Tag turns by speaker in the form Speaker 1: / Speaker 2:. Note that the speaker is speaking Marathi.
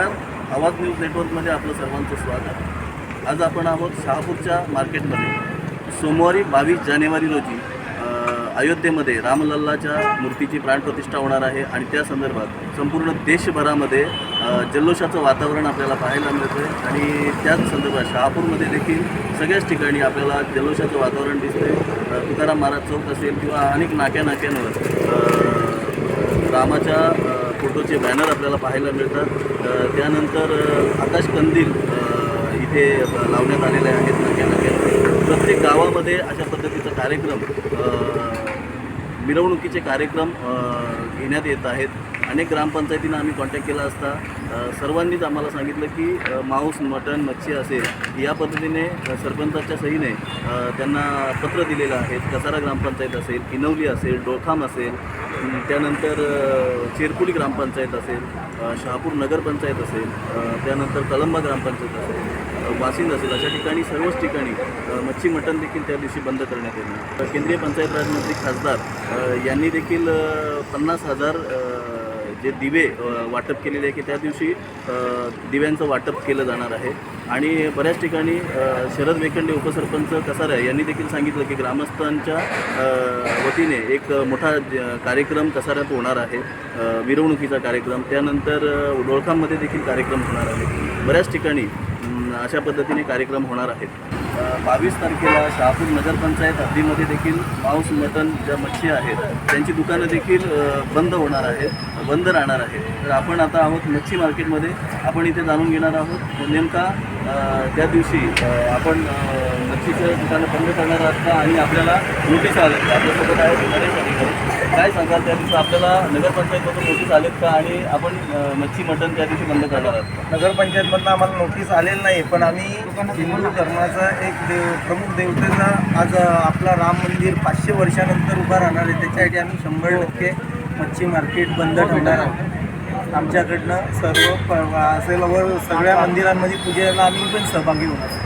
Speaker 1: नमस्कार. आवाज न्यूज नेटवर्कमध्ये आपलं सर्वांचं स्वागत आज आपण आहोत शहापूरच्या मार्केटमध्ये. सोमवारी बावीस जानेवारी रोजी अयोध्येमध्ये रामलल्लाच्या मूर्तीची प्राणप्रतिष्ठा होणार आहे आणि त्या संदर्भात संपूर्ण देशभरामध्ये जल्लोषाचं वातावरण आपल्याला पाहायला मिळतं आहे आणि त्याच संदर्भात शहापूरमध्ये देखील सगळ्याच ठिकाणी आपल्याला जल्लोषाचं वातावरण दिसते तुकाराम महाराज चौक असेल किंवा अनेक नाक्या नाक्यांवर रामाच्या फोटोचे बॅनर आपल्याला पाहायला मिळतात. त्यानंतर आकाश कंदील इथे लावण्यात आलेले आहेत नाक्या नाक्यात प्रत्येक गावामध्ये अशा पद्धतीचा कार्यक्रम मिरवणुकीचे कार्यक्रम घेण्यात येत आहेत. अनेक ग्रामपंचायतींना आम्ही कॉन्टॅक्ट केला असता. सर्वांनीच आम्हाला सांगितलं की मांस मटण मच्छी असेल या पद्धतीने सरपंचाच्या सहीने त्यांना पत्र दिलेलं आहे. कसारा ग्रामपंचायत असेल किनवली असेल डोळखाम असेल त्यानंतर अ, ग्रामपंचायत असेल शहापूर नगरपंचायत असेल त्यानंतर कलंबा ग्रामपंचायत असेल वासिंद असेल अशा ठिकाणी सर्वच ठिकाणी मच्छी मटण देखील त्या दिवशी बंद करण्यात येणार. केंद्रीय पंचायत राजमंत्री खासदार यांनी देखील पन्नास हजार जे दिवे वाटप केलेले आहे की त्या दिवशी दिव्यांचं वाटप केलं जाणार आहे. आणि बऱ्याच ठिकाणी शरद वेखंडे उपसरपंच कसारे यांनी देखील सांगितलं की ग्रामस्थांच्या वतीने एक मोठा कार्यक्रम कसाऱ्यात होणार आहे. मिरवणुकीचा कार्यक्रम. त्यानंतर डोळखांमध्ये देखील कार्यक्रम होणार आहे. बऱ्याच ठिकाणी अशा पद्धतीने कार्यक्रम होणार आहेत. बावीस तारखेला शहापूर नगरपंचायत हद्दीमध्ये देखील मांस मटन ज्या मच्छी आहेत त्यांची दुकानं देखील बंद होणार आहेत बंद राहणार आहेत. तर आपण आता आहोत मच्छी मार्केटमध्ये. आपण इथे जाणून घेणार आहोत नेमका त्या दिवशी आपण मच्छीचं दुकानं बंद करणार आहात का? आणि आपल्याला नोटीस आलं आपल्यासोबत आहे काय सांगाल? त्या दिवशी आपल्याला नगरपंचायतमधून नोटीस आलेत का? आणि आपण मच्छी मटण त्या दिवशी बंद करणार आहात
Speaker 2: नगरपंचायतमधनं आम्हाला नोटीस आलेलं नाही पण आम्ही हिंदू धर्माचा एक देव प्रमुख देवतेचा आज आपला राम मंदिर पाचशे वर्षानंतर उभा राहणार आहे. त्याच्यासाठी आम्ही शंभर टक्के मच्छी मार्केट बंद ठेवणार आहोत. आमच्याकडनं सर्व असेल सगळ्या मंदिरांमध्ये पूजेला आम्ही पण सहभागी होणार.